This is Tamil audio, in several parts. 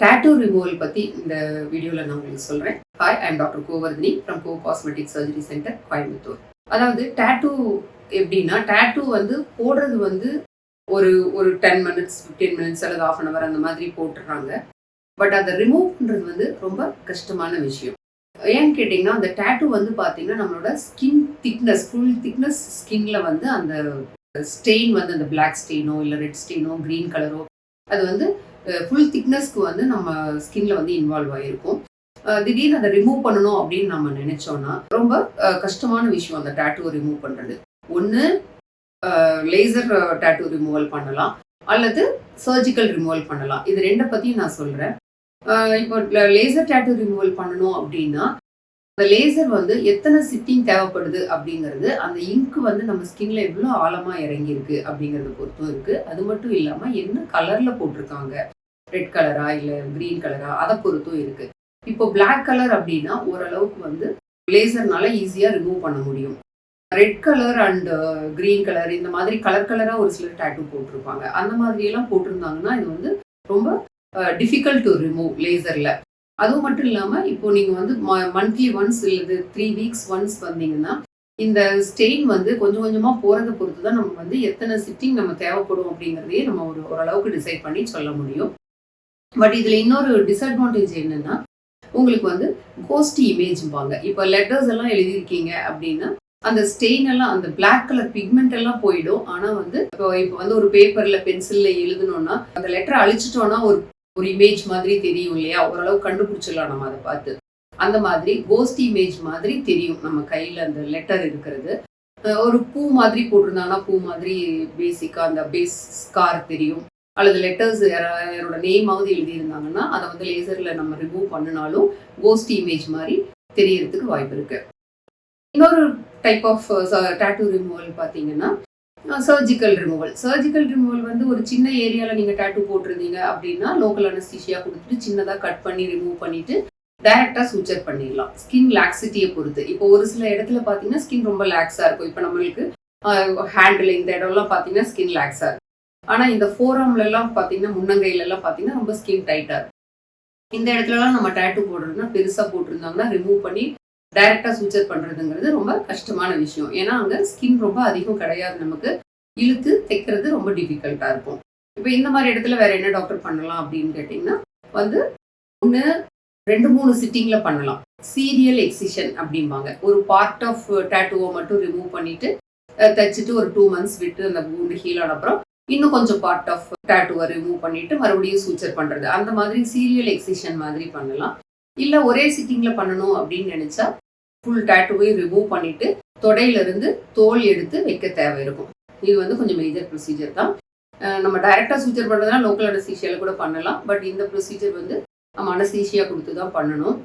டேட்டூ ரிமூவல் பற்றி இந்த வீடியோவில் நான் உங்களுக்கு சொல்கிறேன் hi I'm doctor Govardhini from go cosmetic surgery centre Coimbatore அதாவது டேட்டூ எப்படின்னா டேட்டூ வந்து போடுறது வந்து ஒரு ஒரு டென் மினிட்ஸ் ஃபிஃப்டீன் மினிட்ஸ் அல்லது ஆஃப் அன் ஹவர் அந்த மாதிரி போட்டுடுறாங்க பட் அதை ரிமூவ் பண்ணுறது வந்து ரொம்ப கஷ்டமான விஷயம். ஏன்னு கேட்டிங்கன்னா அந்த டேட்டூ வந்து பார்த்தீங்கன்னா நம்மளோட ஸ்கின் திக்னஸ் ஃபுல் திக்னஸ் ஸ்கின்ல வந்து அந்த ஸ்டெயின் வந்து அந்த பிளாக் ஸ்டெயினோ இல்லை ரெட் ஸ்டெயினோ க்ரீன் கலரோ அது வந்து ஃபுல் திக்னஸ்க்கு வந்து நம்ம ஸ்கின்ல வந்து இன்வால்வ் ஆகிருக்கும் திடீர்னு அதை ரிமூவ் பண்ணணும் அப்படின்னு நம்ம நினைச்சோம்னா ரொம்ப கஷ்டமான விஷயம் அந்த டேட்டூவை ரிமூவ் பண்றது. ஒன்று லேசர் டேட்டூ ரிமூவல் பண்ணலாம். அல்லது சர்ஜிக்கல் ரிமூவல் பண்ணலாம். இது ரெண்டை பற்றியும் நான் சொல்கிறேன் இப்போ லேசர் டேட்டூ ரிமூவல் பண்ணணும் அப்படின்னா அந்த லேசர் வந்து எத்தனை சிட்டிங் தேவைப்படுது அப்படிங்கிறது அந்த இங்க் வந்து நம்ம ஸ்கின்ல எவ்வளோ ஆழமாக இறங்கியிருக்கு அப்படிங்கிறத பொறுத்தும் இருக்கு. அது மட்டும் இல்லாமல் என்ன கலரில் போட்டிருக்காங்க ரெட் கலரா இல்லை க்ரீன் கலரா அதை பொறுத்தும் இருக்குது இப்போ பிளாக் கலர் அப்படின்னா ஓரளவுக்கு வந்து பிளேசர்னால ஈஸியாக ரிமூவ் பண்ண முடியும். Red colour and green colour இந்த மாதிரி கலர் கலராக ஒரு சிலர் டேட்டூ போட்டிருப்பாங்க. அந்த மாதிரியெல்லாம் போட்டிருந்தாங்கன்னா இது வந்து ரொம்ப டிஃபிகல்ட் டு ரிமூவ் லேசரில் அதுவும் மட்டும் இல்லாமல் இப்போ நீங்கள் வந்து மந்த்லி ஒன்ஸ் இல்லது த்ரீ வீக்ஸ் ஒன்ஸ் வந்தீங்கன்னா இந்த ஸ்டெயின் வந்து கொஞ்சம் கொஞ்சமாக போகிறத பொறுத்து தான் நம்ம வந்து எத்தனை சிட்டிங் நம்ம தேவைப்படும் அப்படிங்கிறதையே நம்ம ஒரு ஓரளவுக்கு டிசைட் பண்ணி சொல்ல முடியும். பட் இதில் இன்னொரு டிஸ்அட்வான்டேஜ் என்னன்னா உங்களுக்கு வந்து கோஸ்டி இமேஜ்பாங்க இப்போ லெட்டர்ஸ் எல்லாம் எழுதியிருக்கீங்க அப்படின்னா அந்த ஸ்டெயின் எல்லாம் அந்த பிளாக் கலர் பிக்மெண்ட் எல்லாம் போயிடும். ஆனால் வந்து இப்போ இப்போ வந்து ஒரு பேப்பரில் பென்சிலில் எழுதணும்னா அந்த லெட்டரை அழிச்சிட்டோம்னா ஒரு ஒரு இமேஜ் மாதிரி தெரியும் இல்லையா? ஓரளவு கண்டுபிடிச்சிடலாம் நம்ம அதை பார்த்து. அந்த மாதிரி கோஸ்ட் இமேஜ் மாதிரி தெரியும் நம்ம கையில் அந்த லெட்டர் இருக்கிறது. ஒரு பூ மாதிரி போட்டிருந்தாங்கன்னா பூ மாதிரி பேசிக்காக அந்த பேஸ் ஸ்கார் தெரியும். அல்லது லெட்டர்ஸ் யாரோட நேமாவது எழுதியிருந்தாங்கன்னா அதை வந்து லேசரில் நம்ம ரிமூவ் பண்ணினாலும் கோஸ்ட் இமேஜ் மாதிரி தெரியறதுக்கு வாய்ப்பு இருக்கு. இன்னொரு டைப் ஆஃப் டேட்டூ ரிமூவல் பார்த்தீங்கன்னா சர்ஜிக்கல் ரிமூவல் சர்ஜிக்கல் ரிமூவல் வந்து ஒரு சின்ன ஏரியாவில் நீங்கள் டேட்டூ போட்டிருந்தீங்க அப்படின்னா லோக்கல் அனஸ்தீஷியா கொடுத்துட்டு சின்னதாக கட் பண்ணி ரிமூவ் பண்ணிட்டு டைரக்டாக சூச்சர் பண்ணிடலாம். ஸ்கின் லாக்ஸிட்டியை பொறுத்து. இப்போ ஒரு சில இடத்துல பார்த்தீங்கன்னா ஸ்கின் ரொம்ப லாக்ஸாக இருக்கும். இப்போ நம்மளுக்கு uh, ஹேண்டில் இந்த இடம்லாம் பார்த்தீங்கன்னா ஸ்கின் லாக்ஸாக இருக்கும். ஆனால் இந்த ஃபோரம்ல எல்லாம் பார்த்தீங்கன்னா முன்னங்கையில எல்லாம் பார்த்தீங்கன்னா ரொம்ப ஸ்கின் டைட்டாக இருக்கும். இந்த இடத்துலலாம் நம்ம டேட்டூ போடுறதுன்னா பெருசாக போட்டிருந்தாங்கன்னா ரிமூவ் பண்ணி டைரக்டா சூச்சர் பண்ணுறதுங்கிறது ரொம்ப கஷ்டமான விஷயம். ஏன்னா அங்கே ஸ்கின் ரொம்ப அதிகம் கிடையாது நமக்கு. இழுத்து தைக்கிறது ரொம்ப டிஃபிகல்ட்டாக இருக்கும். இப்போ இந்த மாதிரி இடத்துல வேற என்ன டாக்டர் பண்ணலாம் அப்படின்னு கேட்டிங்கன்னா வந்து ஒன்று ரெண்டு மூணு சிட்டிங்கில் பண்ணலாம். சீரியல் எக்ஸிஷன் அப்படிம்பாங்க. ஒரு பார்ட் ஆஃப் டேட்டூவை மட்டும் ரிமூவ் பண்ணிட்டு தைச்சிட்டு ஒரு டூ மந்த்ஸ் விட்டு அந்த பூண்டு ஹீல் ஆன அப்புறம் இன்னும் கொஞ்சம் பார்ட் ஆஃப் டேட்டுவை ரிமூவ் பண்ணிட்டு மறுபடியும் சூச்சர் பண்ணுறது அந்த மாதிரி சீரியல் எக்ஸிஷன் மாதிரி பண்ணலாம். இல்லை ஒரே சிட்டிங்கில் பண்ணணும் அப்படின்னு நினச்சா ஃபுல் டேட்டூவையும் ரிமூவ் பண்ணிட்டு தொடையிலிருந்து தோல் எடுத்து வைக்க தேவை இருக்கும். இது வந்து கொஞ்சம் மேஜர் ப்ரொசீஜர் தான். நம்ம டைரெக்டாக சூச்சர் பண்ணுறதுனா லோக்கல் அனசீஷியாவில் கூட பண்ணலாம். பட் இந்த ப்ரொசீஜர் வந்து நம்ம அனஸ்தீஷியா கொடுத்து தான் பண்ணணும்.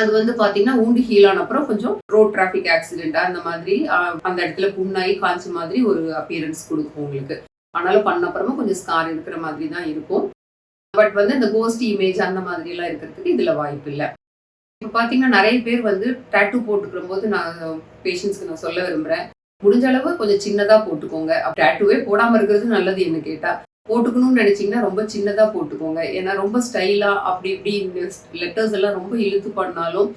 அது வந்து பார்த்தீங்கன்னா ஊண்டு ஹீல் ஆன அப்புறம் கொஞ்சம் ரோட் டிராஃபிக் ஆக்சிடென்ட்டாக அந்த மாதிரி அந்த இடத்துல புண்ணாகி காய்ச்ச மாதிரி ஒரு அப்பியரன்ஸ் கொடுக்கும் உங்களுக்கு. ஆனாலும் பண்ண அப்புறமா கொஞ்சம் ஸ்கார் இருக்கிற மாதிரி தான் இருக்கும். பட் வந்து இந்த கோஸ்ட் இமேஜ் அந்த மாதிரிலாம் இருக்கிறதுக்கு இதில் வாய்ப்பு இல்லை. இப்போ பார்த்தீங்கன்னா நிறைய பேர் வந்து டேட்டூ போட்டுக்கிற போது நான் பேஷண்ட்ஸ்க்கு நான் சொல்ல விரும்புகிறேன் முடிஞ்ச அளவு கொஞ்சம் சின்னதாக போட்டுக்கோங்க. டேட்டூவே போடாமல் இருக்கிறது நல்லது என்ன கேட்டால் போட்டுக்கணும்னு நினச்சிங்கன்னா ரொம்ப சின்னதாக போட்டுக்கோங்க. ஏன்னா ரொம்ப ஸ்டைலாக அப்படி இப்படி லெட்டர்ஸ் எல்லாம் ரொம்ப இழுத்து பண்ணாலும்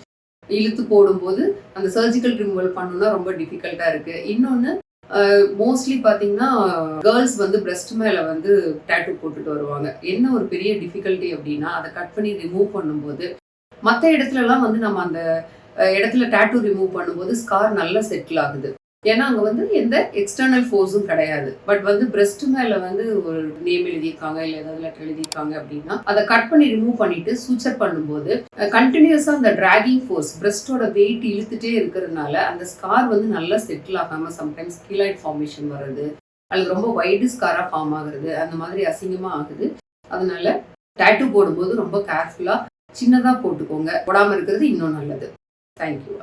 இழுத்து போடும்போது அந்த சர்ஜிக்கல் ரிமூவல் பண்ணணும்னா ரொம்ப டிஃபிகல்ட்டாக இருக்குது இன்னொன்று மோஸ்ட்லி பார்த்தீங்கன்னா கேர்ள்ஸ் வந்து பிரஸ்ட் மேலே வந்து டேட்டூ போட்டுட்டு வருவாங்க. என்ன ஒரு பெரிய டிஃபிகல்ட்டி அப்படின்னா அதை கட் பண்ணி ரிமூவ் பண்ணும்போது மற்ற இடத்துலலாம் வந்து நம்ம அந்த இடத்துல டேட்டூ ரிமூவ் பண்ணும்போது ஸ்கார் நல்லா செட்டில் ஆகுது. ஏன்னா அங்கே வந்து எந்த எக்ஸ்டர்னல் ஃபோர்ஸும் கிடையாது. பட் வந்து பிரஸ்ட் மேலே வந்து ஒரு நேம் எழுதியிருக்காங்க இல்லை ஏதாவது லெட்டர் எழுதியிருக்காங்க அப்படின்னா அதை கட் பண்ணி ரிமூவ் பண்ணிட்டு சூச்சர் பண்ணும்போது கண்டினியூஸாக அந்த டிராகிங் ஃபோர்ஸ் பிரஸ்டோட வெயிட் இழுத்துட்டே இருக்கிறதுனால அந்த ஸ்கார் வந்து நல்லா செட்டில் ஆகாமல் சம்டைம்ஸ் கீழாய்ட் ஃபார்மேஷன் வர்றது அல்லது ரொம்ப வைடு ஸ்காராக ஃபார்ம் ஆகுறது அந்த மாதிரி அசிங்கமாக ஆகுது. அதனால டேட்டு போடும்போது ரொம்ப கேர்ஃபுல்லாக சின்னதாக போட்டுக்கோங்க. போடாமல் இருக்கிறது இன்னும் நல்லது. தேங்க்யூ